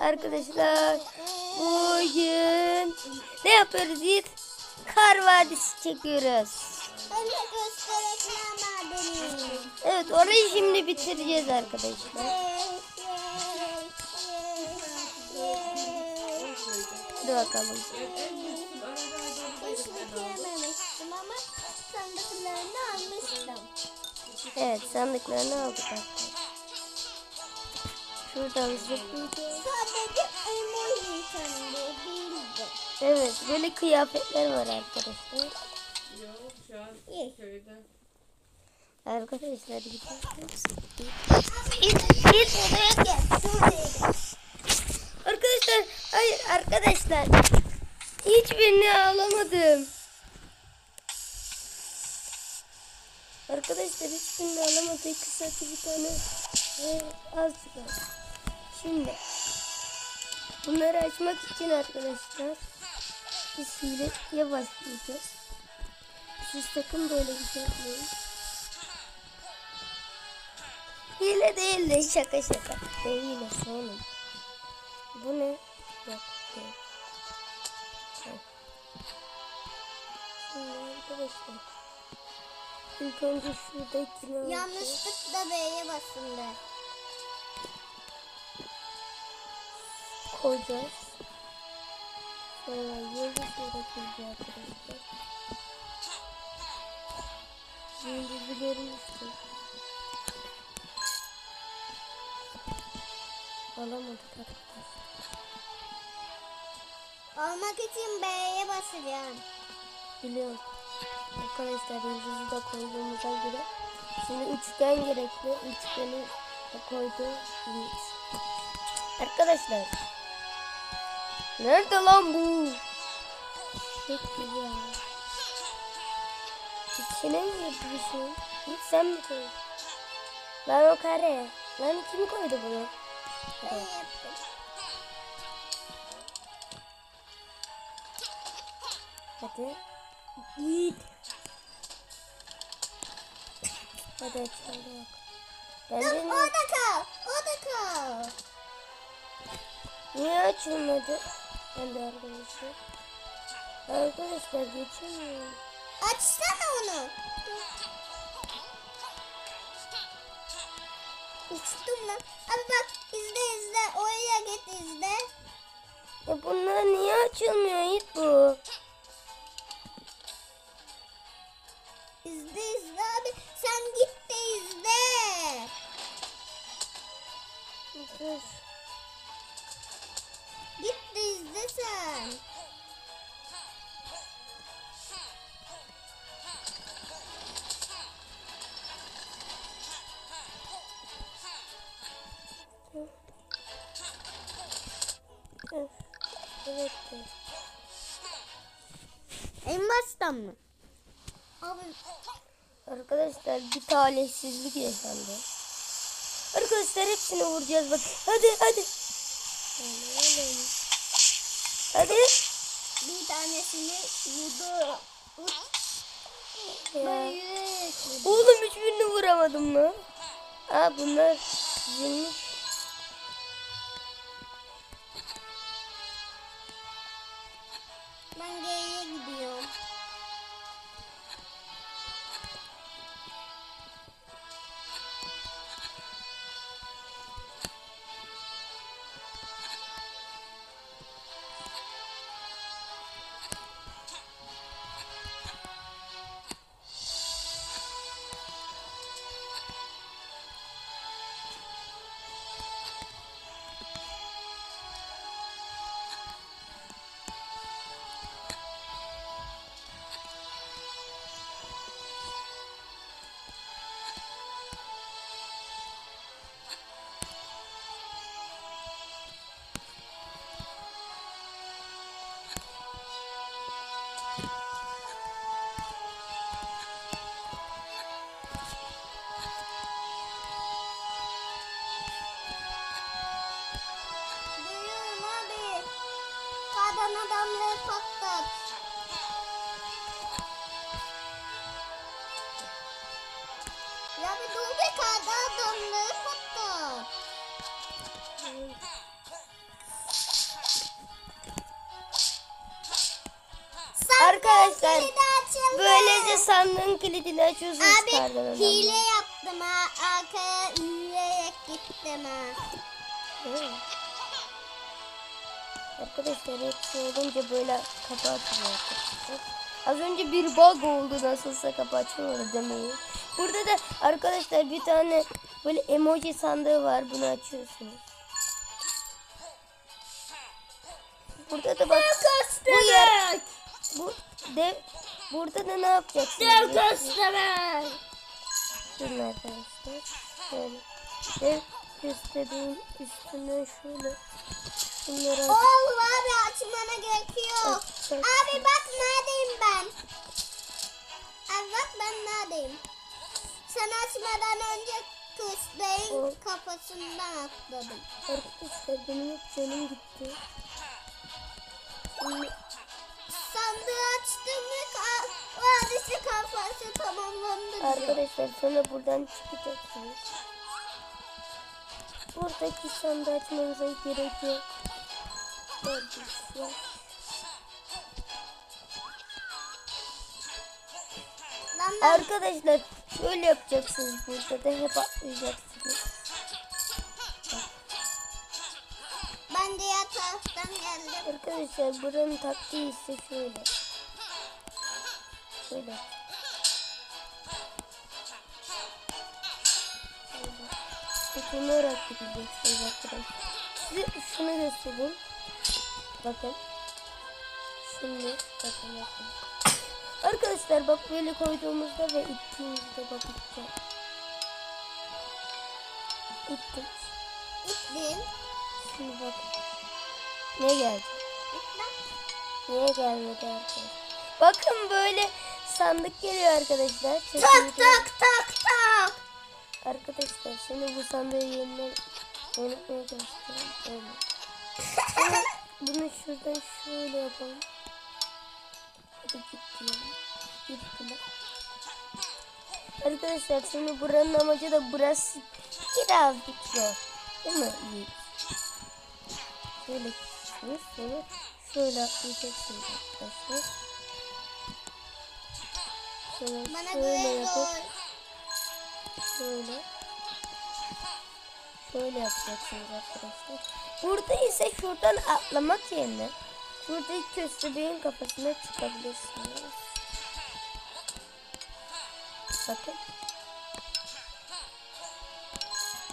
Arkadaşlar bugün ne yapıyoruz Yiğit? Kar vadisi çekiyoruz. Evet orayı şimdi bitireceğiz arkadaşlar. Hadi bakalım. Evet sandıklarını aldık. Şuradan zıplayacağız. Sadece emoji sandığı değildi. Evet böyle kıyafetler var arkadaşlar. Yok şu an İyi. köyde. Arkadaşlar gidiyoruz. Arkadaşlar hayır arkadaşlar. Hiçbirini alamadım. Arkadaşlar hiçbirini alamadım. İki saati bir tane ve az çıkar. Şimdi bunları açmak için arkadaşlar biz hileye başlayacağız. Siz sakın böyle bir şey yapmayın. Hile değil de şaka şaka. Ne hilesi oğlum? Bu ne? Yok değil. Şimdi arkadaşlar. İlk önce şuradakini. Yanlışlıkla B'ye basın be. Koyacağız. Sonra yıldız bırakacağız arkadaşlar. Yıldızı görmüştüm. Alamadık arkadaşlar. Almak için B'ye basacağım. Biliyorum. Arkadaşlar yıldızı da koyduğumuza göre şimdi üçgen gerekli. Üçgeni de koydu. Yiğit. Arkadaşlar. Nerede lan bu? Çok güzel. İçine mi şey? Yiğit sen mi koydun? Lan o kare. Lan kim koydu bunu? Ben Evet. yaptım. Hadi. Yiğit. Hadi açalım. Bence Dur orada kal. Orada kal. Niye açılmadı? Ben de arkadaşlar. Arkadaşlar geçemiyorum. Açsana onu. Uçtum lan. Abi bak izle izle. Oraya git izle. Ya bunlar niye açılmıyor Yiğit bu? İzle izle abi. Sen git de izle. Dur. Git Dur. Evet. En baştan mı? Abi Arkadaşlar bir talihsizlik yaşandı. Arkadaşlar hepsini vuracağız bak. Hadi hadi. Hadi. bir tanesini. Böyle. Oğlum hiçbirini vuramadım mı? Aa bunlar çizilmiş. Uçan adamları patlat. Ya bir dur bir tane adamları patlat. Arkadaşlar böylece sandığın kilidini açıyorsunuz. Abi hile yaptım ha. Arkaya yürüyerek gittim ha. Arkadaşlar hepsi olunca böyle kapı açılıyor arkadaşlar. Az önce bir bug oldu nasılsa kapı açılmadı demeyin. Burada da arkadaşlar bir tane böyle emoji sandığı var bunu açıyorsunuz. Burada da bak bu yer bu dev burada da ne yapacaksınız? köstebek. Durun arkadaşlar. Şöyle. Dev göstereyim üstüne şöyle. Şunları aç- Oğlum abi açmana gerekiyor. aç- aç- Abi bak neredeyim ben. Abi bak ben neredeyim. Sen açmadan önce kösteğin O- kafasından atladım. Arkadaşlar benim hep canım gitti. Sandığı açtım ve vadisi kafası tamamlandı arkadaşlar sonra buradan çıkacaksınız. Buradaki sandığı açmanıza gerek yok. Ben, Arkadaşlar şöyle yapacaksınız burada da hep atlayacaksınız. ben diğer taraftan geldim. Arkadaşlar buranın taktiği ise şöyle. Şöyle. Tutunarak gideceksiniz arkadaşlar. Size şunu göstereyim. Bakın. Şimdi bakın bakın. Arkadaşlar bak böyle koyduğumuzda ve ittiğimizde bakın. İttik. İttin. Şimdi bakın. Ne geldi? İt lan. Niye gelmedi arkadaşlar? Bakın böyle sandık geliyor arkadaşlar. Çok Tak tak tak tak. Arkadaşlar şimdi bu sandığı yeniden oynatmaya çalışacağım. Öyle. Bunu şuradan şöyle yapalım. Hadi gitti ya. Gittiler. Arkadaşlar şimdi buranın amacı da burası birazcık zor. Değil mi? İyi. Şöyle gideceksiniz. Sonra şöyle atlayacaksınız arkadaşlar. Sonra Bana şöyle yapıp. Şöyle. Şöyle yapacaksınız arkadaşlar. Burada ise şuradan atlamak yerine şuradaki köstebeğin kafasına çıkabilirsiniz. Bakın.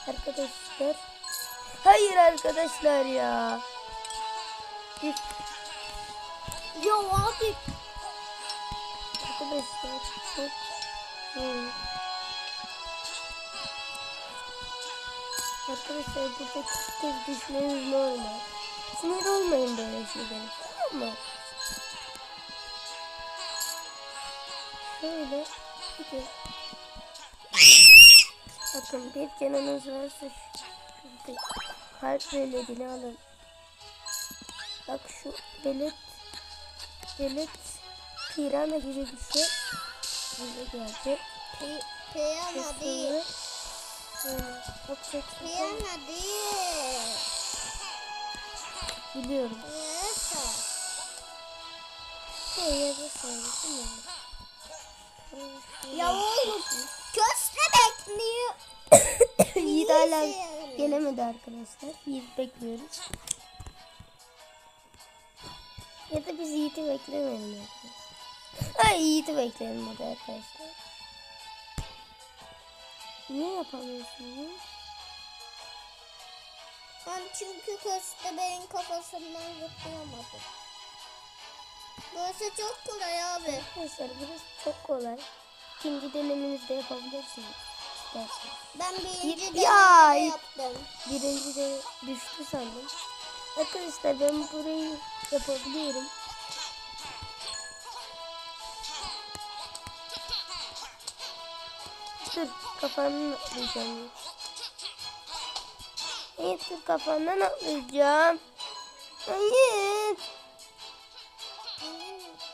Arkadaşlar. Hayır arkadaşlar ya. Bir Yo abi. Arkadaşlar çok hmm. Arkadaşlar burada kız düşmeniz normal. Sinir olmayın böyle şeylere. Tamam mı? Şöyle de Bakın bir canınız varsa şurada kalp veledini alın. Bak şu velet velet pirana gibi bir şey. Bize gelecek. Pi- Piyano değil. Piyano değil. Biliyorum. Neyse. Şey yazı söyledim ya. Ya oğlum köstebek niye? Yiğit hala gelemedi arkadaşlar. Yiğit bekliyoruz. Ya da biz Yiğit'i beklemeyelim arkadaşlar. Ay Yiğit'i bekleyelim hadi arkadaşlar. Niye yapamıyorsunuz? Ben çünkü köstebeğin kafasından zıplayamadım. Burası çok kolay abi. Arkadaşlar burası çok kolay. İkinci denemenizde yapabilirsiniz. Ben birinci denemede ya. yaptım. Birinci de düştü sandım. Arkadaşlar ben burayı yapabiliyorum. Dur kafandan atlayacağım. Dur kafandan atlayacağım. Hayır.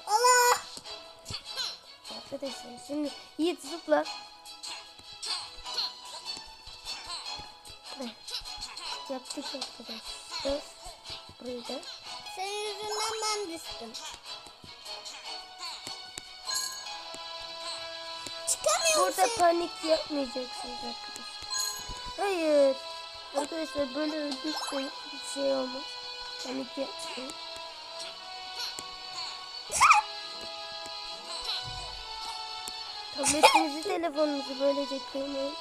Allah! Arkadaşlar şimdi Yiğit zıpla. Yaptık arkadaşlar. Burayı da. Senin yüzünden ben düştüm. Burada panik yapmayacaksınız arkadaşlar. Hayır. Arkadaşlar böyle öldükse bir şey olmaz. Panik yapmayın. Tabletinizi, telefonunuzu böylece kırmayın.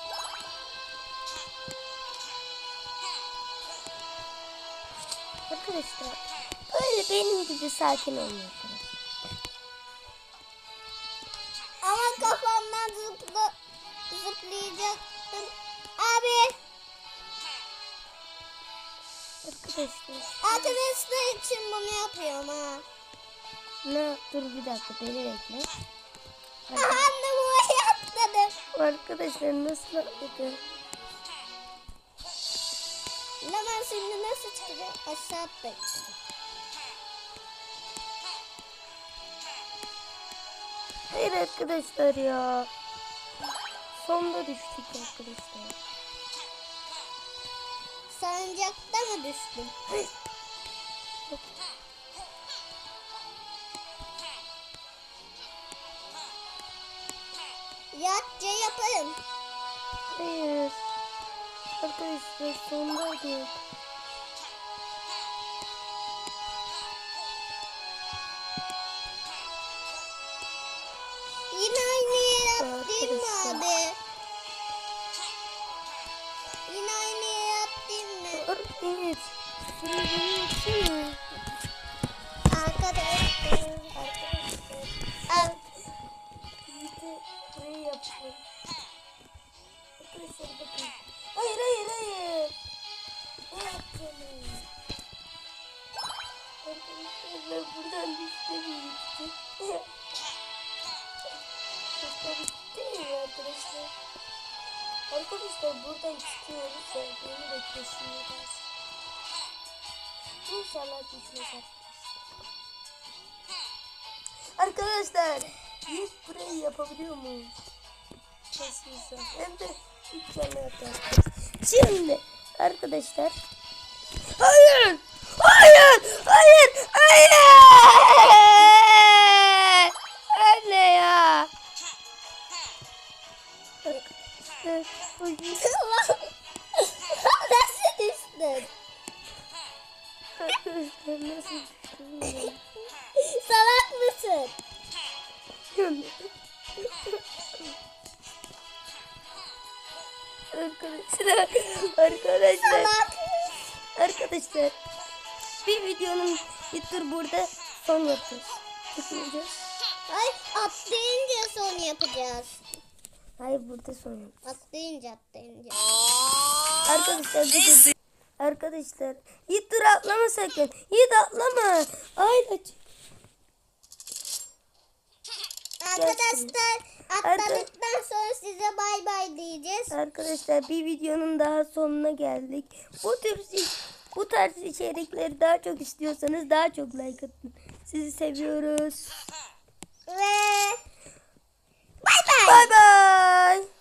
Arkadaşlar böyle benim gibi sakin olun zıplayacaktım. Abi Arkadaşlar için bunu yapıyorum ha. ne dur bir dakika beni bekle. Aha anne buraya atladım. Arkadaşlar nasıl atladı? Hemen şimdi nasıl çıkacağım? Aşağı atlayacağım. Hayır arkadaşlar ya. Sonda düştük arkadaşlar. Salıncakta mı düştün? Yatça yaparım. Hayır. Arkadaşlar sondaydık. Evet. Şurayı bana yapsana. Arkadaşlar. Al. Burayı yapalım. Arkadaşlar bakın. Hayır hayır hayır. Ne yaptınız? Arkadaşlar ben buradan düştüm. Çocuklar gitti mi arkadaşlar? Arkadaşlar buradan çıkıyoruz. Beni de kesinlikle İnşallah düşmez arkadaşlar. Biz burayı yapabiliyor muyuz? Nasılsa. Hem de üç tane yapacağız. Şimdi arkadaşlar. Hayır! Hayır! Hayır! Hayır! Anne ya! Arkadaşlar, Salak mısın? Arkadaşlar, arkadaşlar, arkadaşlar. Bir videonun bir tur burada son yapacağız. Ay atlayınca son yapacağız. Hayır burada son yapacağız. Atlayınca atlayınca. Arkadaşlar de- Arkadaşlar Yiğit dur atlama sakın. Yiğit atlama. Aç. Arkadaşlar atladıktan sonra size bay bay diyeceğiz. Arkadaşlar bir videonun daha sonuna geldik. Bu tür bu tarz içerikleri daha çok istiyorsanız daha çok like atın. Sizi seviyoruz. Ve bay bay. Bay bay.